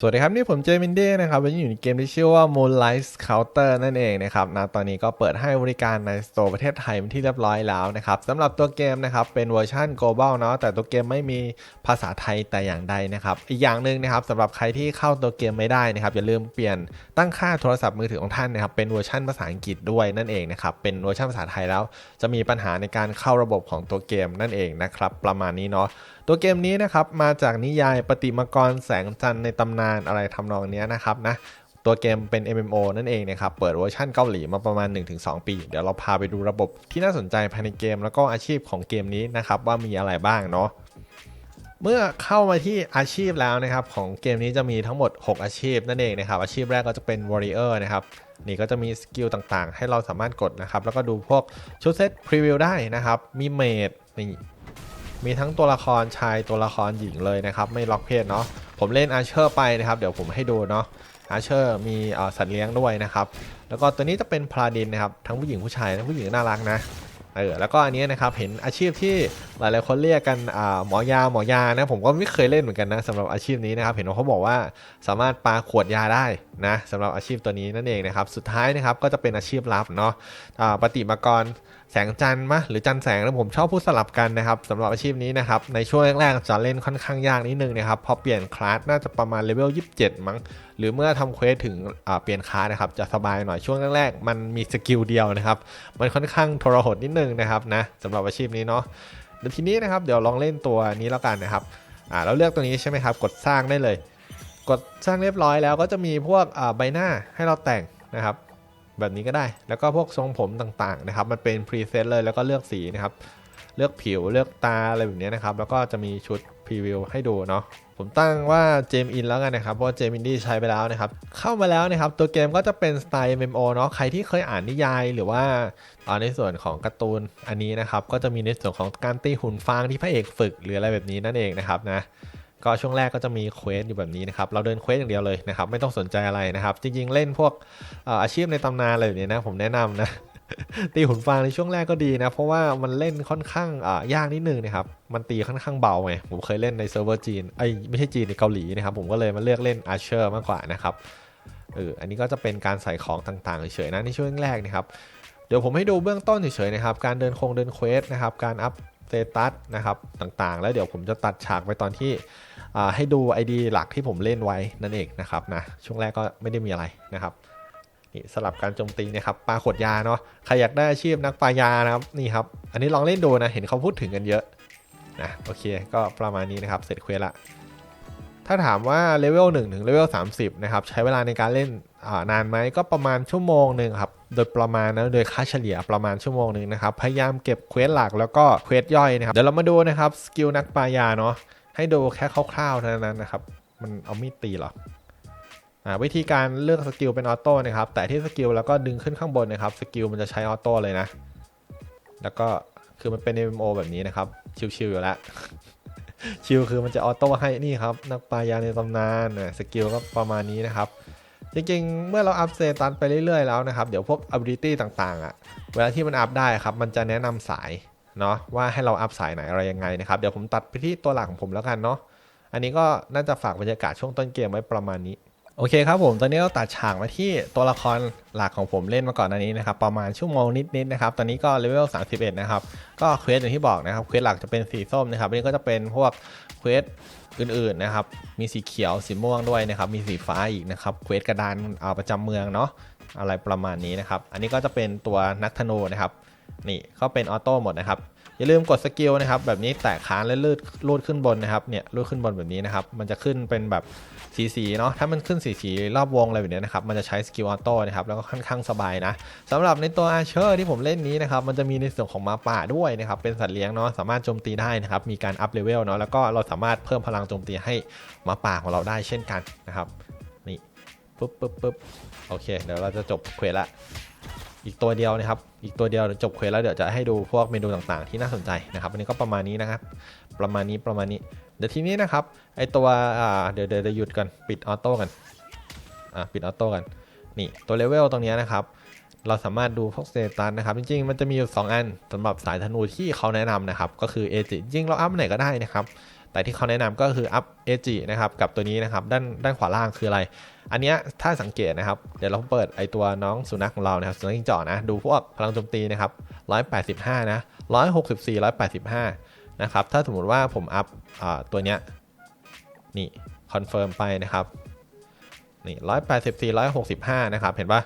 สวัสดีครับ นี่ผมเจมินเด้นะครับวันนี้อยู่ในเกมที่ชื่อว่า Moonlight Counter นั่นเองนะครับนะตอนนี้ก็เปิดให้บริการในสโตร์ประเทศไทยเป็นที่เรียบร้อยแล้วนะครับสำหรับตัวเกมนะครับเป็นเวอร์ชัน global เนาะแต่ตัวเกมไม่มีภาษาไทยแต่อย่างใดนะครับอีกอย่างหนึ่งนะครับสำหรับใครที่เข้าตัวเกมไม่ได้นะครับอย่าลืมเปลี่ยนตั้งค่าโทรศัพท์มือถือของท่านนะครับเป็นเวอร์ชันภาษาอังกฤษด้วยนั่นเองนะครับเป็นเวอร์ชันภาษาไทยแล้ว จะมีปัญหาในการเข้าระบบของตัวเกมนั่นเองนะครับประมาณนี้เนาะ ตัวเกมนี้นะครับมาจากนิยายปฏิมากรแสงจันทร์ในตำนานอะไรทำนองนี้นะครับนะตัวเกมเป็น MMO นั่นเองนะครับ เปิดเวอร์ชันเกาหลีมาประมาณ 1-2 ปี เดี๋ยวเราพาไปดูระบบที่น่าสนใจภายในเกม แล้วก็อาชีพของเกมนี้นะครับว่ามีอะไรบ้างเนาะเมื่อเข้ามาที่อาชีพแล้วนะครับ ของเกมนี้จะมีทั้งหมด 6 อาชีพนั่นเองนะครับ อาชีพแรกก็จะเป็น Warrior นะครับ นี่ก็จะมีสกิลต่างๆ ให้เราสามารถกดนะครับ แล้วก็ดูพวกชุดเซตพรีวิวได้นะครับ มีเมดนี่ มีทั้งตัวละครชายตัวละครหญิงเลยนะครับ ไม่ล็อกเพศเนาะผมเล่นอาเชอร์ไปนะครับ เดี๋ยวผมให้ดูเนาะอาเชอร์มีสัตว์เลี้ยงด้วยนะครับ แล้วก็ตัวนี้จะเป็นพลาดินนะครับ ทั้งผู้หญิงผู้ชายทั้งผู้หญิงน่ารักนะเออแล้วก็อันนี้นะครับเห็นอาชีพที่หลายๆคนเรียกกันหมอยาหมอยานะผมก็ไม่เคยเล่นเหมือนกันนะสำหรับอาชีพนี้นะครับ เห็นว่าเขาบอกว่าสามารถปาขวดยาได้นะสำหรับอาชีพตัวนี้นั่นเองนะครับ สุดท้ายนะครับก็จะเป็นอาชีพลับเนาะอ่าปฏิมากรแสงจันมะหรือจันแสงแล้วผมชอบพูดสลับกันนะครับสำหรับอาชีพนี้นะครับในช่วงแรกๆจะเล่นค่อนข้างยากนิดนึงนะครับพอเปลี่ยนคลาสน่าจะประมาณเลเวล27 มั้งหรือเมื่อทำเควสถึงเปลี่ยนคลาสนะครับจะสบายหน่อยช่วงแรกๆ มันมีสกิลเดียวนะครับมันค่อนข้างทรหดนิดนึงนะครับนะสำหรับอาชีพนี้เนาะเดี๋ยวทีนี้นะครับเดี๋ยวลองเล่นตัวนี้แล้วกันนะครับอ่าเราเลือกตัวนี้ใช่ไหมครับกดสร้างได้เลย กดสร้างเรียบร้อยแล้วก็จะมีพวกใบหน้าให้เราแต่งนะครับ แบบนี้ก็ได้ แล้วก็พวกทรงผมต่างๆนะครับ มันเป็นพรีเซตเลยแล้วก็เลือกสีนะครับ เลือกผิวเลือกตาอะไรแบบนี้นะครับ แล้วก็จะมีชุดพรีวิวให้ดูเนาะผมตั้งว่าเจมอินแล้วกันนะครับ เพราะว่าเจมอินดี้ใช้ไปแล้วนะครับ เข้ามาแล้วนะครับ ตัวเกมก็จะเป็นสไตล์ MMO เนาะใครที่เคยอ่านนิยายหรือว่าอ่าในส่วนของการ์ตูนอันนี้นะครับ ก็จะมีในส่วนของการตีหุ่นฟางที่พระเอกฝึกหรืออะไรแบบนี้นั่นเองนะครับนะ ก็ช่วงแรกก็จะมีเควสอยู่แบบนี้นะครับ เราเดินเควสอย่างเดียวเลยนะครับ ไม่ต้องสนใจอะไรนะครับ จริงๆ เล่นพวกอาชีพในตำนานอะไรแบบนี้นะผมแนะนำนะตีหุ่นฟางในช่วงแรกก็ดีนะ เพราะว่ามันเล่นค่อนข้างยากนิดนึงนะครับ มันตีค่อนข้างเบาไงผมเคยเล่นในเซิร์ฟเวอร์จีนไอยไม่ใช่จีนในเกาหลีนะครับ ผมก็เลยมาเลือกเล่นอาเชอร์มากกว่านะครับเอออันนี้ก็จะเป็นการใส่ของต่างๆเฉยๆนะในช่วงแรกนะครับเดี๋ยวผมให้ดูเบื้องต้นเฉยๆนะครับ การเดินโคงเดินเควสนะครับ การอัพ เตตัสนะครับต่างๆ แล้วเดี๋ยวผมจะตัดฉากไปตอนที่ให้ดู ID หลักที่ผมเล่นไว้นั่นเองนะครับนะช่วงแรกก็ไม่ได้มีอะไรนะครับนี่สลับการโจมตีนะครับปลาขวดยาเนาะใครอยากได้อาชีพนักปลายานะครับนี่ครับ อันนี้ลองเล่นดูนะเห็นเขาพูดถึงกันเยอะนะโอเคก็ประมาณนี้นะครับเสร็จเควสละถ้าถามว่าเลเวล1ถึงเลเวล30นะครับใช้เวลาในการเล่นนานไหมก็ประมาณชั่วโมงหนึ่งครับ โดยประมาณนะโดยค่าเฉลี่ยประมาณชั่วโมงหนึ่งนะครับ พยายามเก็บเควสหลักแล้วก็เควสย่อยนะครับ เดี๋ยวเรามาดูนะครับสกิลนักปายาเนาะให้ดูแค่คร่าวๆเท่านั้นนะครับ มันเอามีดตีหรอวิธีการเลือกสกิลเป็นออโต้นะครับ แต่ที่สกิลแล้วก็ดึงขึ้นข้างบนนะครับสกิลมันจะใช้ออโต้เลยนะ แล้วก็คือมันเป็น MMO แบบนี้นะครับ ชิวๆอยู่แล้วชิวคือมันจะออโต้ให้นี่ครับ นักปายาในตำนานนะสกิลก็ประมาณนี้นะครับ จริงๆ เมื่อเราอัพเซตันไปเรื่อยๆแล้วนะครับ เดี๋ยวพวก ability ต่างๆอะ่ะ เวลาที่มันอัพได้ครับ มันจะแนะนำสายเนาะว่าให้เราอัพสายไหนอะไรยังไงนะครับ เดี๋ยวผมตัดไปที่ตัวหลักของผมแล้วกันเนาะ อันนี้ก็น่าจะฝากบรรยากาศช่วงต้นเกมไว้ประมาณนี้ โอเคครับผมตอนนี้เราตัดฉากมาที่ตัวละครหลักของผมเล่นมาก่อนอันนี้นะครับประมาณชั่วโมงนิดๆนะครับตอนนี้ก็เลเวล31 นะครับ ก็เควสอย่างที่บอกนะครับเควสหลักจะเป็นสีส้มนะครับอันนี้ก็จะเป็นพวกเควสอื่นๆนะครับมีสีเขียวสีม่วงด้วยนะครับมีสีฟ้าอีกนะครับเควสกระดานเอาประจำเมืองเนาะอะไรประมาณนี้นะครับ อันนี้ก็จะเป็นตัวนักธนูนะครับนี่ก็เป็นออโต้หมดนะครับ อย่าลืมกดสกิลนะครับแบบนี้แตะค้างแล้วลูดลูดขึ้นบนนะครับเนี่ยลูดขึ้นบนแบบนี้นะครับมันจะขึ้นเป็นแบบสีสีๆเนาะถ้ามันขึ้นสีสีๆรอบวงอะไรแบบเนี้ยนะครับมันจะใช้สกิลออโต้นะครับแล้วก็ค่อนข้างสบายนะสำหรับในตัวอาเชอร์ที่ผมเล่นนี้นะครับมันจะมีในส่วนของมาป่าด้วยนะครับเป็นสัตว์เลี้ยงเนาะสามารถโจมตีได้นะครับมีการอัพเลเวลเนาะแล้วก็เราสามารถเพิ่มพลังโจมตีให้มาป่าของเราได้เช่นกันนะครับนี่ปุ๊บปุ๊บปุ๊บโอเค เดี๋ยวเราจะจบเควสละ อีกตัวเดียวนะครับ อีกตัวเดียวจบเควสแล้วเดี๋ยวจะให้ดูพวกเมนูต่างๆ ที่น่าสนใจนะครับอันนี้ก็ประมาณนี้นะครับ ประมาณนี้ประมาณนี้ เดี๋ยวทีนี้นะครับไอตัวอ่าเดี๋ยวเดี๋ยวหยุดกันปิดออโต้กันอ่าปิดออโต้กันนี่ตัวเลเวลตรงนี้นะครับเราสามารถดูพวกสเตตัสนะครับ จริงๆ มันจะมีอยู่ 2 อันสำหรับสายธนูที่เขาแนะนำนะครับ ก็คือเอจิจริงเราอัพไหนก็ได้นะครับ แต่ที่เขาแนะนำก็คืออัพเอจินะครับกับตัวนี้นะครับด้านด้านขวาล่างคืออะไร อันเนี้ยถ้าสังเกตนะครับ เดี๋ยวเราเปิดไอตัวน้องสุนัขของเรานะครับสุนัขจิ้งจอกนะดูพวกพลังโจมตีนะครับ185 นะ 164 185 นะครับ ถ้าสมมติว่าผมอัพอตัวเนี้ยนี่คอนเฟิร์มไปนะครับนี่184 165 นะครับ เห็นปะ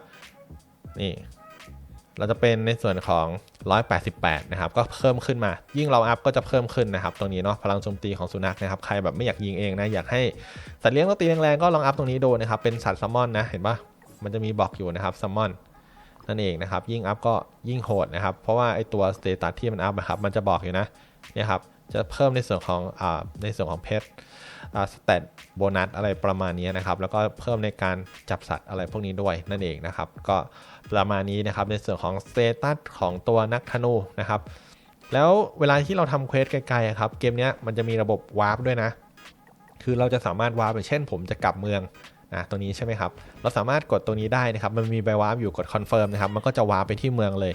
นี่ เราจะเป็นในส่วนของ 188 นะครับ ก็เพิ่มขึ้นมา ยิ่งเราอัพก็จะเพิ่มขึ้นนะครับ ตรงนี้เนาะ พลังโจมตีของสุนัขนะครับ ใครแบบไม่อยากยิงเองนะ อยากให้สัตว์เลี้ยงต้องตีแรงๆ ก็ลองอัพตรงนี้ดูนะครับ เป็นสัตว์ซัมมอนนะ เห็นปะมันจะมีบอกอยู่นะครับซัมมอน นั่นเองนะครับ ยิ่งอัพก็ยิ่งโหดนะครับ เพราะว่าไอตัวสเตตัสที่มันอัพนะครับ มันจะบอกอยู่นะเนี่ยครับจะเพิ่มในส่วนของอ่าในส่วนของเพชรสเตตโบนัสอะไรประมาณนี้นะครับ แล้วก็เพิ่มในการจับสัตว์อะไรพวกนี้ด้วยนั่นเองนะครับ ก็ประมาณนี้นะครับในส่วนของสเตตัสของตัวนักธนูนะครับ แล้วเวลาที่เราทำเควสไกลๆอะครับ เกมนี้มันจะมีระบบวาร์ปด้วยนะ คือเราจะสามารถวาร์ปอย่างเช่น ผมจะกลับเมือง นะตัวนี้ใช่ไหมครับ เราสามารถกดตัวนี้ได้นะครับ มันมีใบวาร์ปอยู่กดคอนเฟิร์มนะครับ มันก็จะวาร์ปไปที่เมืองเลย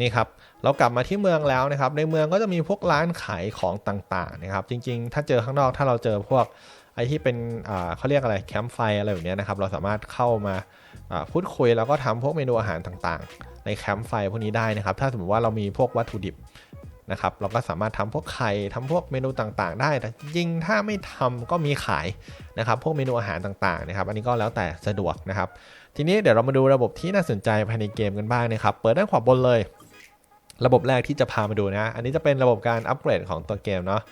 นี่ครับ เรากลับมาที่เมืองแล้วนะครับ ในเมืองก็จะมีพวกร้านขายของต่างๆนะครับ จริงๆ ถ้าเจอข้างนอก ถ้าเราเจอพวกไอที่เป็นเขาเรียกอะไรแคมป์ไฟอะไรแบบเนี้ยนะครับ เราสามารถเข้ามาอ่าพูดคุยแล้วก็ทำพวกเมนูอาหารต่างๆ ในแคมป์ไฟพวกนี้ได้นะครับ ถ้าสมมติว่าเรามีพวกวัตถุดิบ นะครับเราก็สามารถทำพวกไข่ทำพวกเมนูต่างๆ ได้ แต่จริงถ้าไม่ทำก็มีขายนะครับ พวกเมนูอาหารต่างๆนะครับ อันนี้ก็แล้วแต่สะดวกนะครับ ทีนี้เดี๋ยวเรามาดูระบบที่น่าสนใจภายในเกมกันบ้างนะครับ เปิดด้านขวาบนเลย ระบบแรกที่จะพามาดูนะ อันนี้จะเป็นระบบการอัปเกรดของตัวเกมเนาะ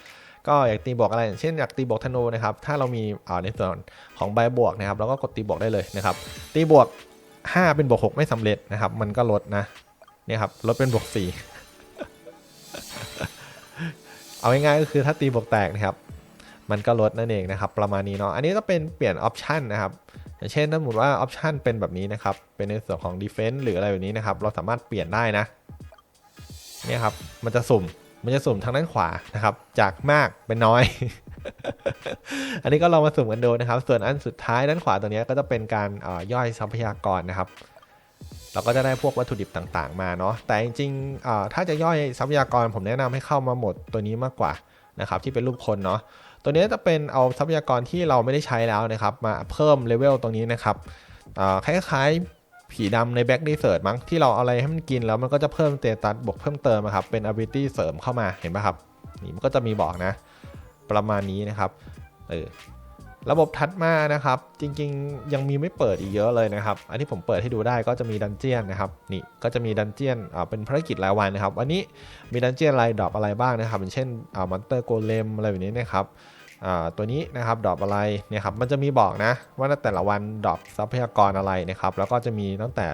ก็อยากตีบวกอะไรเช่นอยากตีบวกธนูนะครับ ถ้าเรามีอ่าในส่วนของใบบวกนะครับเราก็กดตีบวกได้เลยนะครับ ตีบวก 5 เป็นบวก 6 ไม่สำเร็จนะครับ มันก็ลดนะนี่ครับลดเป็นบวก 4 เอาง่ายๆก็คือถ้าตีบวกแตกนะครับ มันก็ลดนั่นเองนะครับ ประมาณนี้เนาะ อันนี้ก็เป็นเปลี่ยนออปชันนะครับอย่างเช่นถ้าสมมติว่าออปชันเป็นแบบนี้นะครับ เป็นในส่วนของ Defense หรืออะไรแบบนี้นะครับ เราสามารถเปลี่ยนได้นะ เนี่ยครับ มันจะสุ่ม มันจะสุ่มทางด้านขวานะครับ จากมากเป็นน้อย อันนี้ก็ลองมาสุ่มกันดูนะครับ ส่วนอันสุดท้ายด้านขวาตัวนี้ก็จะเป็นการย่อยทรัพยากรนะครับ เราก็จะได้พวกวัตถุดิบต่างๆ มาเนาะแต่จริงๆถ้าจะย่อยทรัพยากรผมแนะนำให้เข้ามาหมดตัวนี้มากกว่านะครับที่เป็นรูปคนเนาะตัวนี้จะเป็นเอาทรัพยากรที่เราไม่ได้ใช้แล้วนะครับมาเพิ่มเลเวลตรงนี้นะครับเอ่อคล้ายๆผีดำในแบ็กดีเซิร์ตมั้งที่เราเอาอะไรให้มันกินแล้วมันก็จะเพิ่มเตตัสบวกเพิ่มเติมอะครับเป็น ability เสริมเข้ามาเห็นไหมครับนี่มันก็จะมีบอกนะ ประมาณนี้นะครับเออ ระบบถัดมานะครับ จริงๆ ยังมีไม่เปิดอีกเยอะเลยนะครับ อันที่ผมเปิดให้ดูได้ก็จะมีดันเจียนนะครับนี่ก็จะมีดันเจียนอ่าเป็นภารกิจรายวันนะครับวันนี้มีดันเจียนรายดรอปอะไรบ้างนะครับอย่างเช่นอ่ามอนเตอร์โกเลมอะไรแบบนี้นะครับอ่าตัวนี้นะครับดรอปอะไรเนี่ยครับมันจะมีบอกนะว่าแต่ละวันดรอปทรัพยากรอะไรนะครับแล้วก็จะมีตั้งแต่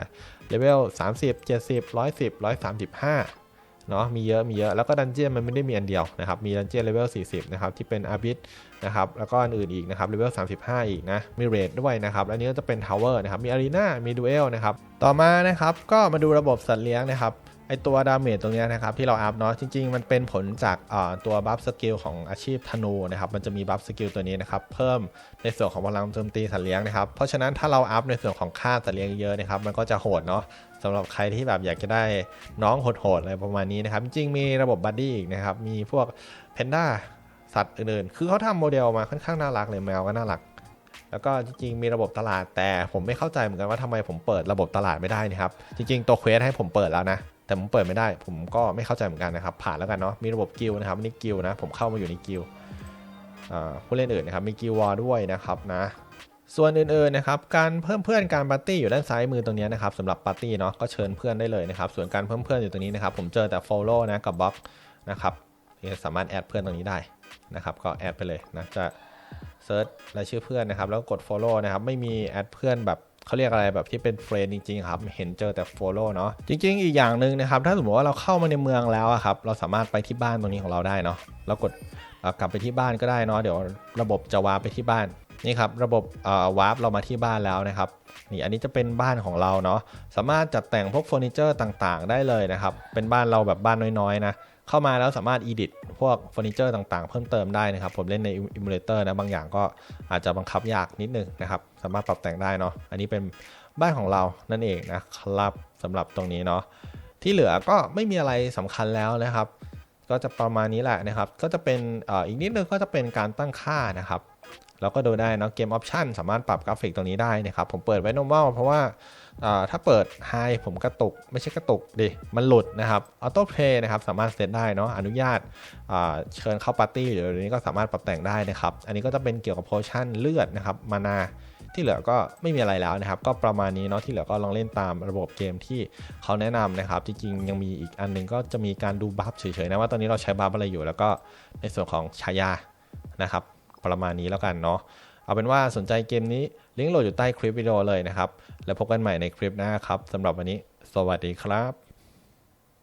เลเวล30 70 110 135 เนาะมีเยอะมีเยอะแล้วก็ดันเจียนมันไม่ได้มีอันเดียวนะครับมีดันเจียนเลเวล40นะครับที่เป็นอาบิสนะครับแล้วก็อันอื่นอีกนะครับเลเวล35 อีกนะมีเรดด้วยนะครับแล้วอันนี้ก็จะเป็นทาวเวอร์นะครับมีอารีนามีดูเอลนะครับต่อมานะครับก็มาดูระบบสัตว์เลี้ยงนะครับไอตัวดาเมจตรงเนี้ยนะครับที่เราอัพเนาะจริง ๆ มันเป็นผลจากตัวบัฟสกิลของอาชีพธนูนะครับมันจะมีบัฟสกิลตัวนี้นะครับเพิ่มในส่วนของพลังโจมตีสัตว์เลี้ยงนะครับเพราะฉะนั้นถ้าเราอัพในส่วนของค่าสัตว์เลี้ยงเยอะนะครับมันก็จะโหดเนาะ สำหรับใครที่แบบอยากจะได้น้องโหดๆอะไรประมาณนี้นะครับ จริงมีระบบบัดดี้อีกนะครับ มีพวกเพนด้าสัตว์อื่นๆ คือเขาทำโมเดลมาค่อนข้างน่ารักเลยแมวก็น่ารัก แล้วก็จริงๆ มีระบบตลาดแต่ผมไม่เข้าใจเหมือนกันว่าทำไมผมเปิดระบบตลาดไม่ได้นะครับ จริงๆตัวเควสให้ผมเปิดแล้วนะ แต่ผมเปิดไม่ได้ ผมก็ไม่เข้าใจเหมือนกันนะครับ ผ่านแล้วกันเนาะ มีระบบกิลนะครับนี่กิลนะ ผมเข้ามาอยู่ในกิลผู้เล่นอื่นนะครับ มีกิลวอลด้วยนะครับนะ ส่วนอื่นๆนะครับการเพิ่มเพื่อนการปาร์ตี้อยู่ด้านซ้ายมือตรงนี้นะครับสำหรับปาร์ตี้เนาะก็เชิญเพื่อนได้เลยนะครับส่วนการเพิ่มเพื่อนอยู่ตรงนี้นะครับผมเจอแต่ follow นะกับบล็อกนะครับที่สามารถแอดเพื่อนตรงนี้ได้นะครับก็แอดไปเลยนะจะเซิร์ชรายชื่อเพื่อนนะครับแล้วกด follow นะครับไม่มีแอดเพื่อนแบบเขาเรียกอะไรแบบที่เป็นเฟรนจริงๆครับเห็นเจอแต่ follow เนาะจริง ๆ อีกอย่างหนึ่งนะครับถ้าสมมติว่าเราเข้ามาในเมืองแล้วอะครับเราสามารถไปที่บ้านตรงนี้ของเราได้เนาะแล้วกดกลับไปที่บ้านก็ได้เนาะเดี๋ยวระบบจะวาไปที่บ้าน นี่ครับระบบวาร์ปเรามาที่บ้านแล้วนะครับนี่อันนี้จะเป็นบ้านของเราเนาะสามารถจัดแต่งพวกเฟอร์นิเจอร์ต่างๆ ได้เลยนะครับ เป็นบ้านเราแบบบ้านน้อยๆนะเข้ามาแล้วสามารถ edit พวกเฟอร์นิเจอร์ต่างๆ เพิ่มเติมได้นะครับ ผมเล่นใน emulator นะบางอย่างก็อาจจะบังคับยากนิดนึงนะครับ สามารถปรับแต่งได้เนาะอันนี้เป็นบ้านของเรานั่นเองนะครับสำหรับตรงนี้เนาะที่เหลือก็ไม่มีอะไรสำคัญแล้วนะครับ ก็จะประมาณนี้แหละนะครับ ก็จะเป็นอีกนิดนึงก็จะเป็นการตั้งค่านะครับ แล้วก็ดูได้นะเกมออปชันสามารถปรับกราฟิกตรงนี้ได้นะครับ ผมเปิดไว้ normal เพราะว่าถ้าเปิด high ผมกระตุก ไม่ใช่กระตุกดิ มันหลุดนะครับ auto play นะครับ สามารถเซตได้เนาะ อนุญาตาเชิญเข้าปาร์ตี้หรืออะไรนี้ก็สามารถปรับแต่งได้นะครับ อันนี้ก็จะเป็นเกี่ยวกับโพชั่นเลือดนะครับ มานา ที่เหลือก็ไม่มีอะไรแล้วนะครับ ก็ประมาณนี้เนาะที่เหลือก็ลองเล่นตามระบบเกมที่เขาแนะนำนะครับ จริงๆ ยังมีอีกอันหนึงก็จะมีการดูบัฟเฉยๆนะว่าตอนนี้เราใช้บัฟอะไรอยู่ แล้วก็ในส่วนของฉายานะครับ ประมาณนี้แล้วกันเนาะเอาเป็นว่าสนใจเกมนี้ลิงก์โหลดอยู่ใต้คลิปวิดีโอเลยนะครับ แล้วพบกันใหม่ในคลิปหน้าครับสำหรับวันนี้ สวัสดีครับ